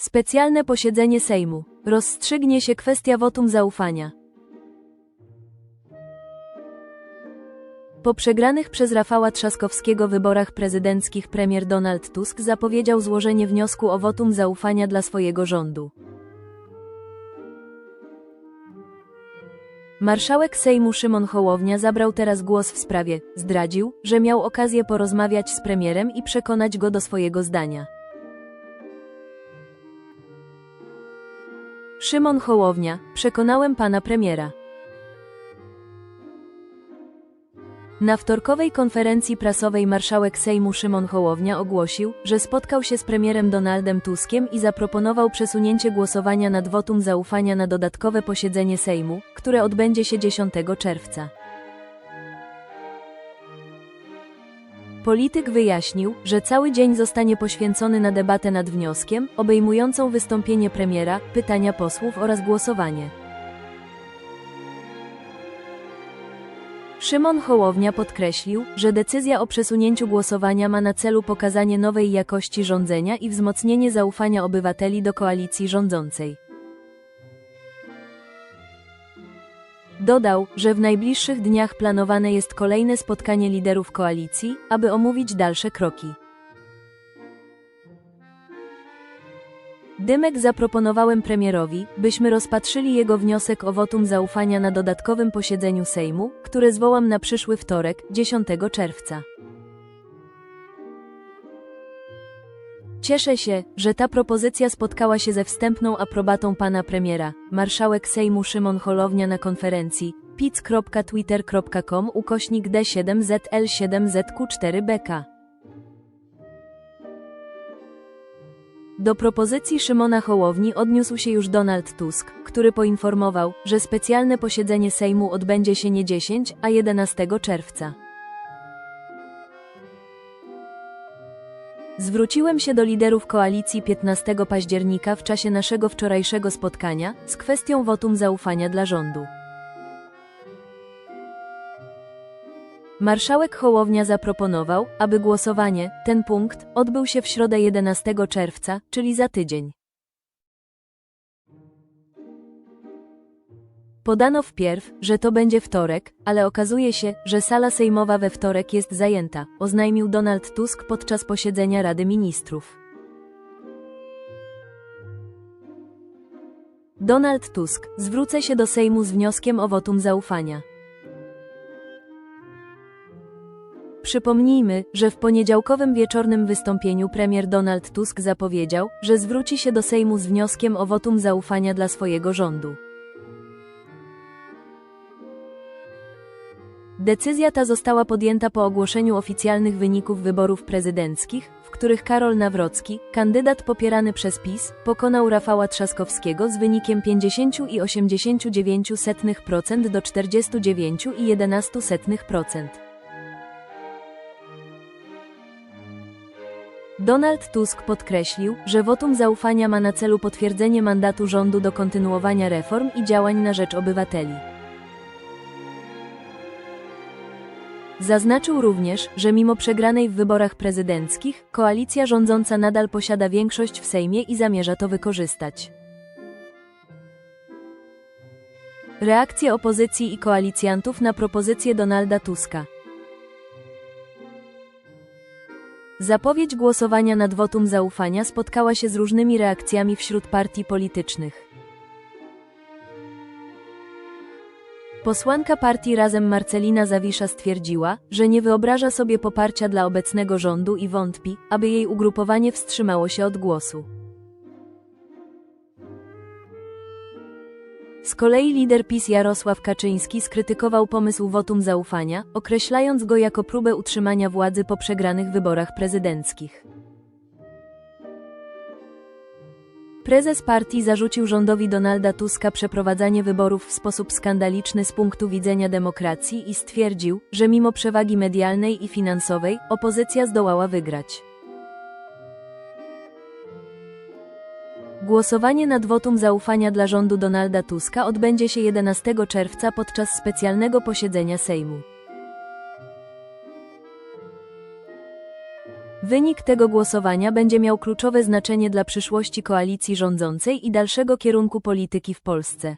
Specjalne posiedzenie Sejmu. Rozstrzygnie się kwestia wotum zaufania. Po przegranych przez Rafała Trzaskowskiego wyborach prezydenckich premier Donald Tusk zapowiedział złożenie wniosku o wotum zaufania dla swojego rządu. Marszałek Sejmu Szymon Hołownia zabrał teraz głos w sprawie, zdradził, że miał okazję porozmawiać z premierem i przekonać go do swojego zdania. Szymon Hołownia, przekonałem pana premiera. Na wtorkowej konferencji prasowej marszałek Sejmu Szymon Hołownia ogłosił, że spotkał się z premierem Donaldem Tuskiem i zaproponował przesunięcie głosowania nad wotum zaufania na dodatkowe posiedzenie Sejmu, które odbędzie się 10 czerwca. Polityk wyjaśnił, że cały dzień zostanie poświęcony na debatę nad wnioskiem, obejmującą wystąpienie premiera, pytania posłów oraz głosowanie. Szymon Hołownia podkreślił, że decyzja o przesunięciu głosowania ma na celu pokazanie nowej jakości rządzenia i wzmocnienie zaufania obywateli do koalicji rządzącej. Dodał, że w najbliższych dniach planowane jest kolejne spotkanie liderów koalicji, aby omówić dalsze kroki. Dymek zaproponowałem premierowi, byśmy rozpatrzyli jego wniosek o wotum zaufania na dodatkowym posiedzeniu Sejmu, które zwołam na przyszły wtorek, 10 czerwca. Cieszę się, że ta propozycja spotkała się ze wstępną aprobatą pana premiera, marszałek Sejmu Szymon Holownia na konferencji pic.twitter.com ukośnik D7ZL7ZQ4BK. Do propozycji Szymona Hołowni odniósł się już Donald Tusk, który poinformował, że specjalne posiedzenie Sejmu odbędzie się nie 10, a 11 czerwca. Zwróciłem się do liderów koalicji 15 października w czasie naszego wczorajszego spotkania z kwestią wotum zaufania dla rządu. Marszałek Hołownia zaproponował, aby głosowanie, ten punkt, odbył się w środę 11 czerwca, czyli za tydzień. Podano wpierw, że to będzie wtorek, ale okazuje się, że sala sejmowa we wtorek jest zajęta, oznajmił Donald Tusk podczas posiedzenia Rady Ministrów. Donald Tusk, zwrócę się do Sejmu z wnioskiem o wotum zaufania. Przypomnijmy, że w poniedziałkowym wieczornym wystąpieniu premier Donald Tusk zapowiedział, że zwróci się do Sejmu z wnioskiem o wotum zaufania dla swojego rządu. Decyzja ta została podjęta po ogłoszeniu oficjalnych wyników wyborów prezydenckich, w których Karol Nawrocki, kandydat popierany przez PiS, pokonał Rafała Trzaskowskiego z wynikiem 50,89% do 49,11%. Donald Tusk podkreślił, że wotum zaufania ma na celu potwierdzenie mandatu rządu do kontynuowania reform i działań na rzecz obywateli. Zaznaczył również, że mimo przegranej w wyborach prezydenckich, koalicja rządząca nadal posiada większość w Sejmie i zamierza to wykorzystać. Reakcje opozycji i koalicjantów na propozycję Donalda Tuska. Zapowiedź głosowania nad wotum zaufania spotkała się z różnymi reakcjami wśród partii politycznych. Posłanka partii Razem Marcelina Zawisza stwierdziła, że nie wyobraża sobie poparcia dla obecnego rządu i wątpi, aby jej ugrupowanie wstrzymało się od głosu. Z kolei lider PiS Jarosław Kaczyński skrytykował pomysł wotum zaufania, określając go jako próbę utrzymania władzy po przegranych wyborach prezydenckich. Prezes partii zarzucił rządowi Donalda Tuska przeprowadzanie wyborów w sposób skandaliczny z punktu widzenia demokracji i stwierdził, że mimo przewagi medialnej i finansowej, opozycja zdołała wygrać. Głosowanie nad wotum zaufania dla rządu Donalda Tuska odbędzie się 11 czerwca podczas specjalnego posiedzenia Sejmu. Wynik tego głosowania będzie miał kluczowe znaczenie dla przyszłości koalicji rządzącej i dalszego kierunku polityki w Polsce.